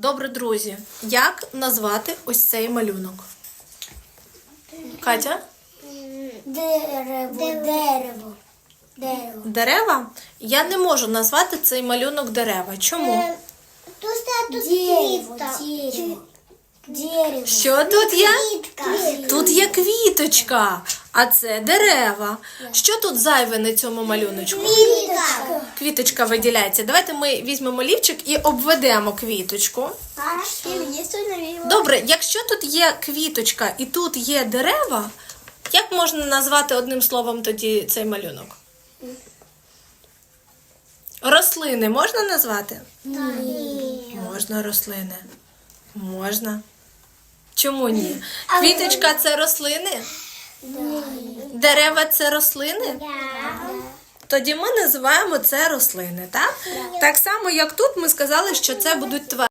Добре, друзі, як назвати ось цей малюнок? Катя? Дерево, дерево, дерево. Дерева? Я не можу назвати цей малюнок дерева. Чому? Е, Тут тут дерево, дерево. Дерево. Що тут є? Квітка. Тут є квіточка, а це дерева. Що тут зайве на цьому малюночку? Квітка. Квіточка виділяється. Давайте ми візьмемо лівчик і обведемо квіточку. Добре, якщо тут є квіточка і тут є дерева, як можна назвати одним словом тоді цей малюнок? Рослини можна назвати? Можна рослини. Можна. Чому ні? Квіточка це рослини? Дерева це рослини? Тоді ми називаємо це рослини, так? Так само, як тут ми сказали, що це будуть тварини.